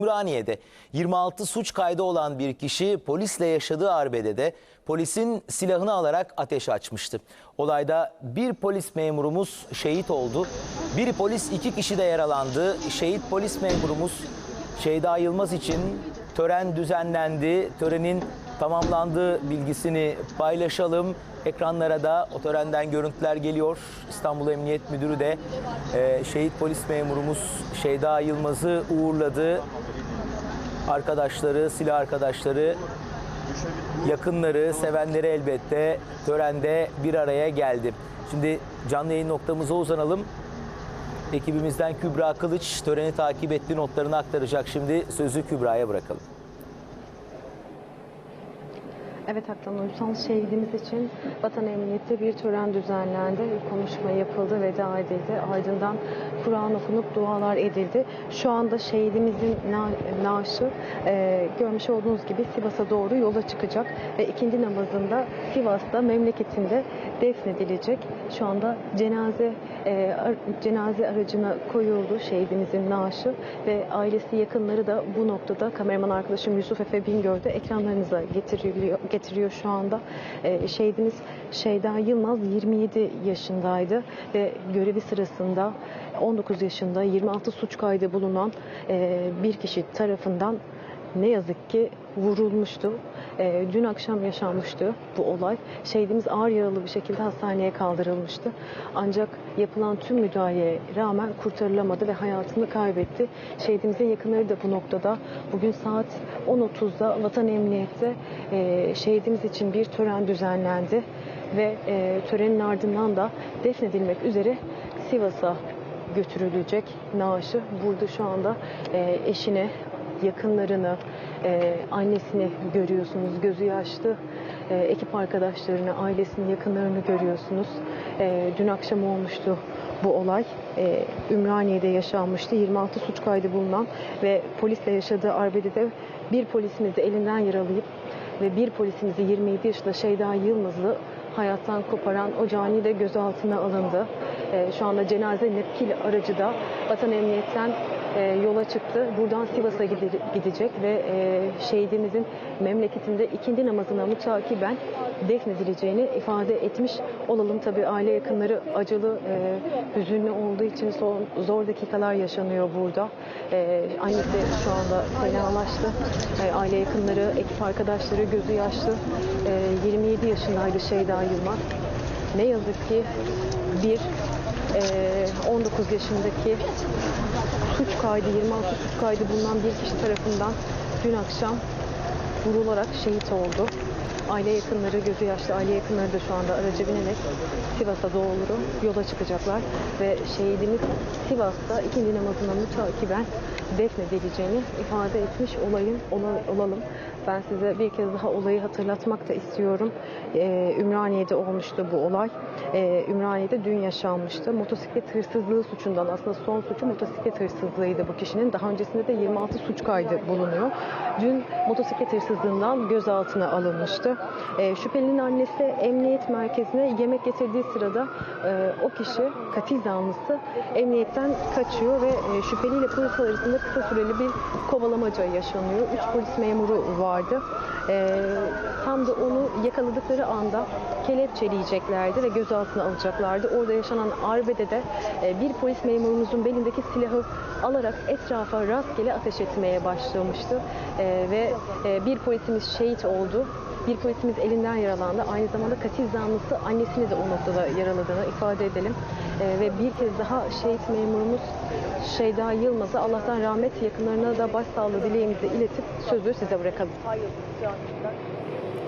Ümraniye'de 26 suç kaydı olan bir kişi polisle yaşadığı arbedede polisin silahını alarak ateş açmıştı. Olayda bir polis memurumuz şehit oldu. Bir polis iki kişi de yaralandı. Şehit polis memurumuz Şeyda Yılmaz için tören düzenlendi. Törenin tamamlandığı bilgisini paylaşalım. Ekranlara da o görüntüler geliyor. İstanbul Emniyet Müdürü de e, şehit polis memurumuz Şeyda Yılmaz'ı uğurladı arkadaşları, silah arkadaşları, yakınları, sevenleri elbette törende bir araya geldi. Şimdi canlı yayın noktamıza uzanalım. Ekibimizden Kübra Kılıç töreni takip etti, notlarını aktaracak. Şimdi sözü Kübra'ya bırakalım. Evet Haktan Uysal şehidimiz için Vatan Emniyet'te bir tören düzenlendi. Konuşma yapıldı, veda edildi. Ardından Kur'an okunup dualar edildi. Şu anda şehidimizin na- naaşı e, görmüş olduğunuz gibi Sivas'a doğru yola çıkacak. Ve ikindi namazında Sivas'ta memleketinde defnedilecek. Şu anda cenaze e, ar- cenaze aracına koyuldu şehidimizin naaşı ve ailesi yakınları da bu noktada kameraman arkadaşım Yusuf Efe Bingöl de ekranlarınıza getiriliyor, getiriyor şu anda. E, şehidimiz Şeyda Yılmaz 27 yaşındaydı ve görevi sırasında 19 yaşında 26 suç kaydı bulunan e, bir kişi tarafından ne yazık ki vurulmuştu. Ee, dün akşam yaşanmıştı bu olay. Şehidimiz ağır yaralı bir şekilde hastaneye kaldırılmıştı. Ancak yapılan tüm müdahaleye rağmen kurtarılamadı ve hayatını kaybetti. Şehidimizin yakınları da bu noktada bugün saat 10.30'da Vatan Emniyet'te e, şehidimiz için bir tören düzenlendi ve e, törenin ardından da defnedilmek üzere Sivas'a götürülecek naaşı. Burada şu anda e, eşine, yakınlarını, e, annesini görüyorsunuz. Gözü yaşlı e, ekip arkadaşlarını, ailesinin yakınlarını görüyorsunuz. E, dün akşam olmuştu bu olay. E, Ümraniye'de yaşanmıştı. 26 suç kaydı bulunan ve polisle yaşadığı arbedede bir polisimizi elinden yaralayıp ve bir polisimizi 27 yaşında Şeyda Yılmaz'ı hayattan koparan o cani de gözaltına alındı. Ee, şu anda cenaze nakil aracı da Vatan Emniyet'ten e, yola çıktı. Buradan Sivas'a gide- gidecek ve e, şehidimizin memleketinde ikindi namazına mutakiben defnedileceğini ifade etmiş olalım. Tabii aile yakınları acılı, e, hüzünlü olduğu için son, zor dakikalar yaşanıyor burada. E, annesi şu anda fenalaştı. E, aile yakınları, ekip arkadaşları gözü yaşlı. E, 27 yaşındaydı Şeyda Yılmaz. Ne yazık ki bir e, 19 yaşındaki suç kaydı, 26 suç kaydı bulunan bir kişi tarafından dün akşam vurularak şehit oldu. Aile yakınları, gözü yaşlı aile yakınları da şu anda araca binerek Sivas'a doğru yola çıkacaklar. Ve şehidimiz Sivas'ta ikindi namazına mütakiben defnedileceğini ifade etmiş olayın ola- olalım. Ben size bir kez daha olayı hatırlatmak da istiyorum. Ee, Ümraniye'de olmuştu bu olay. Ee, Ümraniye'de dün yaşanmıştı. Motosiklet hırsızlığı suçundan aslında son suçu motosiklet hırsızlığıydı bu kişinin. Daha öncesinde de 26 suç kaydı bulunuyor. Dün motosiklet hırsızlığından gözaltına alınmıştı. Ee, şüphelinin annesi emniyet merkezine yemek getirdiği sırada e, o kişi katil zanlısı emniyetten kaçıyor ve e, şüpheliyle polis arasında kısa süreli bir kovalamaca yaşanıyor. Üç polis memuru vardı. Ee, tam da onu yakaladıkları anda kelepçeleyeceklerdi ve gözaltına alacaklardı. Orada yaşanan arbedede e, bir polis memurumuzun belindeki silahı alarak etrafa rastgele ateş etmeye başlamıştı. E, ve e, bir polisimiz şehit oldu. Bir polisimiz elinden yaralandı. Aynı zamanda katil zanlısı annesini de o noktada yaraladığını ifade edelim. E, ve bir kez daha şehit memurumuz Şeyda Yılmaz'a Allah'tan rahmet yakınlarına da başsağlığı dileğimizi iletip sözü size bırakalım.